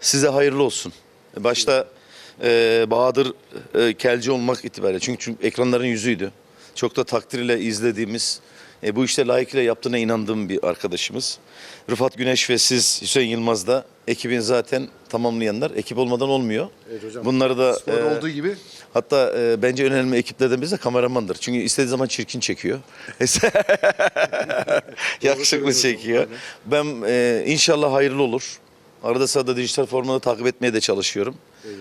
Size hayırlı olsun. Başta e, Bahadır e, Kelci olmak itibariyle çünkü, çünkü ekranların yüzüydü. Çok da takdirle izlediğimiz, e, bu işte layıkıyla yaptığına inandığım bir arkadaşımız. Rıfat Güneş ve siz Hüseyin Yılmaz da ekibin zaten tamamlayanlar. Ekip olmadan olmuyor. Evet hocam. Bunları da e, olduğu gibi Hatta e, bence en önemli ekiplerden birisi de kameramandır. Çünkü istediği zaman çirkin çekiyor. Yakışıklı çekiyor. Ben e, inşallah hayırlı olur. Arada sırada dijital formada takip etmeye de çalışıyorum.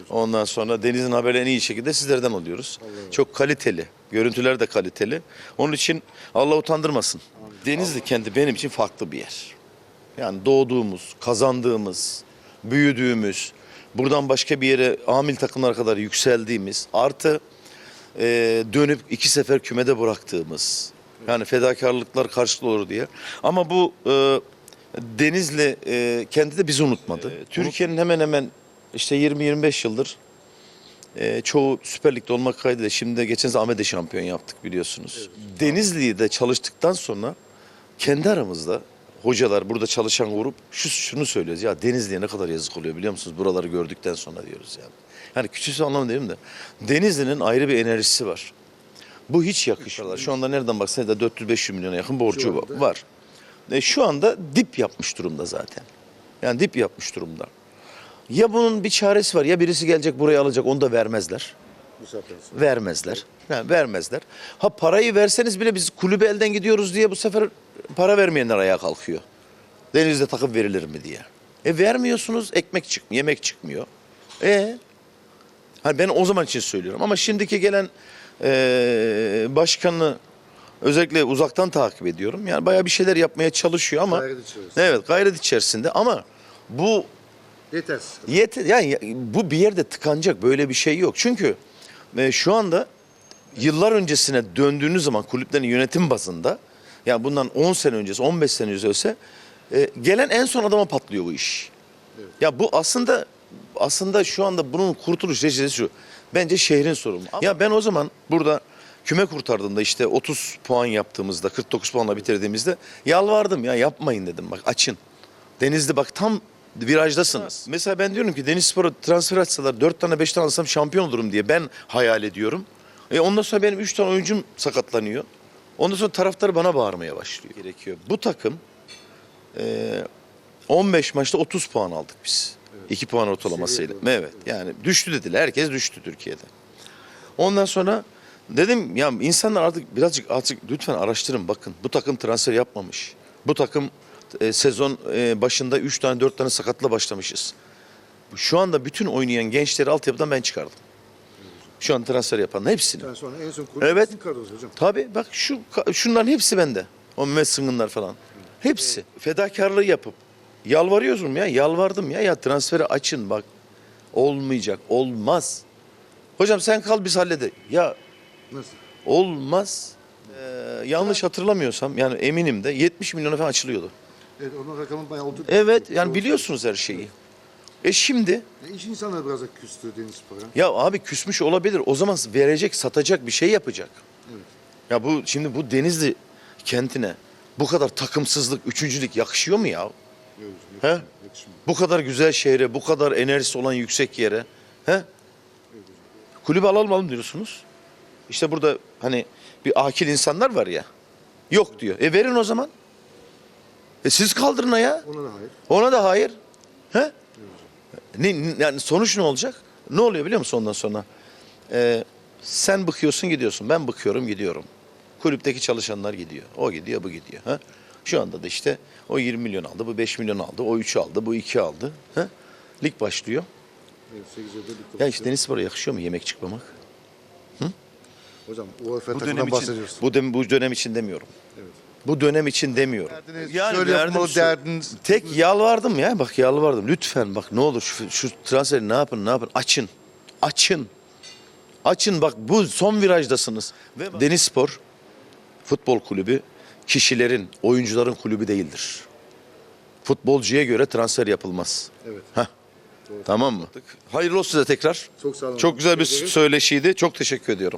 Ondan sonra Deniz'in haberi en iyi şekilde sizlerden alıyoruz. Çok kaliteli. Görüntüler de kaliteli. Onun için Allah utandırmasın. Denizli kenti benim için farklı bir yer. Yani doğduğumuz, kazandığımız, büyüdüğümüz, buradan başka bir yere amil takımlara kadar yükseldiğimiz, artı e, dönüp iki sefer kümede bıraktığımız, yani fedakarlıklar karşılıklı olur diye. Ama bu e, Denizli e, kendi de bizi unutmadı. Türkiye'nin hemen hemen işte 20-25 yıldır e, çoğu Süper Lig'de olmak kaydıyla şimdi de geçen sene Ahmet'e şampiyon yaptık biliyorsunuz. Denizli'de çalıştıktan sonra kendi aramızda hocalar burada çalışan grup şu şunu söylüyoruz ya Denizli'ye ne kadar yazık oluyor biliyor musunuz? Buraları gördükten sonra diyoruz yani. Yani küçük anlamı değil de Denizli'nin ayrı bir enerjisi var. Bu hiç yakışıyorlar. Şu anda nereden baksan da 400-500 milyona yakın borcu var. E, şu anda dip yapmış durumda zaten. Yani dip yapmış durumda. Ya bunun bir çaresi var ya birisi gelecek burayı alacak onu da vermezler. Vermezler. Yani vermezler. Ha parayı verseniz bile biz kulübe elden gidiyoruz diye bu sefer para vermeyenler ayağa kalkıyor. Denizde takım verilir mi diye. E vermiyorsunuz ekmek çıkmıyor, yemek çıkmıyor. E hani ben o zaman için söylüyorum ama şimdiki gelen e, başkanı özellikle uzaktan takip ediyorum. Yani bayağı bir şeyler yapmaya çalışıyor ama Gayret içerisinde. evet gayret içerisinde ama bu Yetersiz. Yeter, yani ya- bu bir yerde tıkanacak böyle bir şey yok. Çünkü e, şu anda yıllar öncesine döndüğünüz zaman kulüplerin yönetim bazında yani bundan 10 sene öncesi 15 sene öncesi e, gelen en son adama patlıyor bu iş. Ya bu aslında aslında şu anda bunun kurtuluş reçetesi şu. Bence şehrin sorunu. Ya ben o zaman burada küme kurtardığımda işte 30 puan yaptığımızda 49 puanla bitirdiğimizde yalvardım ya yapmayın dedim bak açın. Denizli bak tam virajdasınız. Mesela ben diyorum ki Deniz Spor'a transfer açsalar 4 tane 5 tane alsam şampiyon olurum diye ben hayal ediyorum. E ondan sonra benim 3 tane oyuncum sakatlanıyor. Ondan sonra taraftar bana bağırmaya başlıyor. Gerekiyor. Bu takım e, 15 maçta 30 puan aldık biz. 2 puan ortalamasıyla. Evet yani düştü dediler. Herkes düştü Türkiye'de. Ondan sonra dedim ya insanlar artık birazcık artık lütfen araştırın bakın. Bu takım transfer yapmamış. Bu takım e, sezon e, başında 3 tane 4 tane sakatla başlamışız. Şu anda bütün oynayan gençleri altyapıdan ben çıkardım. Şu an transfer yapanların hepsini. Yani sonra en son Evet. kadronuz hocam. Tabii bak şu şunların hepsi bende. O Mehmet Sıngınlar falan. Hepsi. Fedakarlığı yapıp yalvarıyorum ya yalvardım ya ya transferi açın bak. Olmayacak olmaz. Hocam sen kal biz hallede. Ya Nasıl? olmaz. Ee, yanlış hatırlamıyorsam yani eminim de 70 milyona falan açılıyordu. Evet onun rakamı bayağı oldu. Evet yani biliyorsunuz her şeyi. E şimdi E, iş insanları biraz da küstü Deniz Spor'a. Ya abi küsmüş olabilir. O zaman verecek, satacak bir şey yapacak. Ya bu şimdi bu Denizli kentine bu kadar takımsızlık, üçüncülük yakışıyor mu ya? Yok, He? yakışmıyor. Bu kadar güzel şehre, bu kadar enerjisi olan yüksek yere. He? Kulübü alalım alalım diyorsunuz. İşte burada hani bir akil insanlar var ya. Yok diyor. E verin o zaman. E siz kaldırın ya. Ona da hayır. Ona da hayır. He? Ne, yani sonuç ne olacak? Ne oluyor biliyor musun ondan sonra? Ee, sen bıkıyorsun gidiyorsun. Ben bıkıyorum gidiyorum. Kulüpteki çalışanlar gidiyor. O gidiyor bu gidiyor. Ha? Şu anda da işte o 20 milyon aldı, bu 5 milyon aldı, o 3 aldı, bu 2 aldı. Ha? Lig başlıyor. Evet, 8 yılda bitti. Ya işte Deniz Spor'a yakışıyor mu yemek çıkmamak? Hocam UEFA Bu dönem için, bu, dönem, bu dönem için demiyorum. Evet. Bu dönem için demiyorum. Derdiniz, şöyle derdim yapmalı şu- derdiniz. Tek yalvardım ya bak yalvardım. Lütfen bak ne olur şu, şu transferi ne yapın ne yapın açın. Açın. Açın bak bu son virajdasınız. Ve Deniz Spor Futbol Kulübü kişilerin, oyuncuların kulübü değildir. Futbolcuya göre transfer yapılmaz. Evet. Heh. Tamam mı? Hayırlı olsun size tekrar. Çok sağ olun. Çok güzel bir Teşekkür ederim. söyleşiydi. Çok teşekkür ediyorum.